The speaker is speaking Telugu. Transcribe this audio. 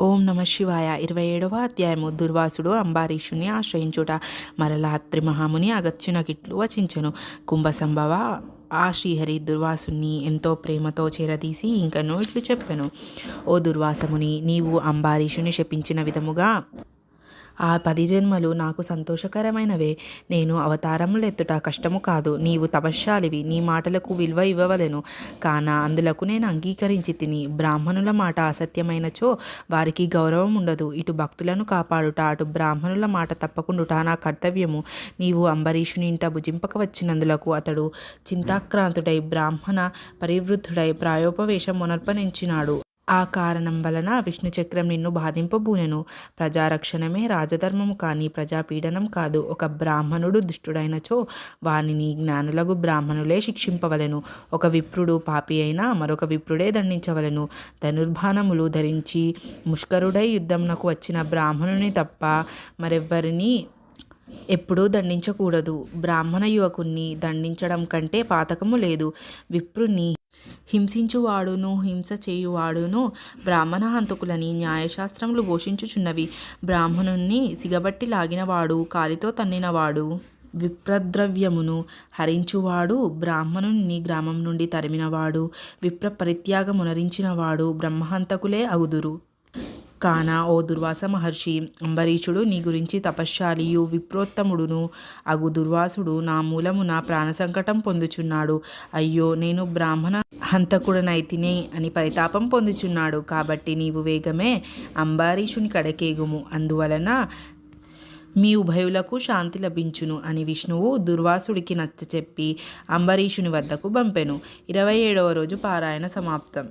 ఓం నమ శివాయ. ఇరవై ఏడవ అధ్యాయము. దుర్వాసుడు అంబారీషుని ఆశ్రయించుట. మరలా త్రిమహాముని మహాముని అగత్యున గిట్లు వచించెను. కుంభసంభవ ఆ శ్రీహరి దుర్వాసుని ఎంతో ప్రేమతో చేరదీసి ఇంకనో ఇట్లు చెప్పెను. ఓ దుర్వాసముని నీవు అంబారీషుని శపించిన విధముగా ఆ పది జన్మలు నాకు సంతోషకరమైనవే. నేను అవతారములు ఎత్తుట కష్టము కాదు. నీవు తపశ్శాలివి. నీ మాటలకు విలువ ఇవ్వవలెను. కాన అందులకు నేను అంగీకరించి తిని బ్రాహ్మణుల మాట అసత్యమైనచో వారికి గౌరవం ఉండదు. ఇటు భక్తులను కాపాడుట అటు బ్రాహ్మణుల మాట తప్పకుండుట నా కర్తవ్యము. నీవు అంబరీషుని ఇంట భుజింపక వచ్చినందులకు అతడు చింతాక్రాంతుడై బ్రాహ్మణ పరివృద్ధుడై ప్రాయోపవేశం మునర్పనించినాడు. ఆ కారణం వలన విష్ణు చక్రం నిన్ను బాధింపబూనెను. ప్రజారక్షణమే రాజధర్మము కానీ ప్రజాపీడనం కాదు. ఒక బ్రాహ్మణుడు దుష్టుడైనచో వానిని జ్ఞానులకు బ్రాహ్మణులే శిక్షింపవలెను. ఒక విప్రుడు పాపి అయినా మరొక విప్రుడే దండించవలెను. ధనుర్బాణములు ధరించి ముష్కరుడై యుద్ధంనకు వచ్చిన బ్రాహ్మణుని తప్ప మరెవ్వరిని ఎప్పుడూ దండించకూడదు. బ్రాహ్మణ యువకుణ్ణి దండించడం కంటే పాతకము లేదు. విప్రుని హింసించువాడును హింస చేయువాడును. బ్రాహ్మణ హంతకులని న్యాయశాస్త్రములు ఘోషించుచున్నవి బ్రాహ్మణుణ్ణి సిగబట్టి లాగినవాడు కాలితో తన్నినవాడు. విప్రద్రవ్యమును హరించువాడు బ్రాహ్మణుని గ్రామం నుండి తరిమినవాడు. విప్ర పరిత్యాగమునరించినవాడు బ్రహ్మహంతకులే అగుదురు. కాన ఓ దుర్వాస మహర్షి. అంబరీషుడు నీ గురించి తపశ్శాలియు విప్రోత్తముడును. అగు దుర్వాసుడు నా మూలమున ప్రాణ సంకటం పొందుచున్నాడు. అయ్యో నేను బ్రాహ్మణ హంతకుడనైతినే అని పరితాపం పొందుచున్నాడు. కాబట్టి నీవు వేగమే అంబరీషుని కడకేగుము. అందువలన మీ ఉభయులకు శాంతి లభించును అని విష్ణువు దుర్వాసుడికి నచ్చచెప్పి అంబరీషుని వద్దకు పంపెను. ఇరవై ఏడవ రోజు పారాయణ సమాప్తం.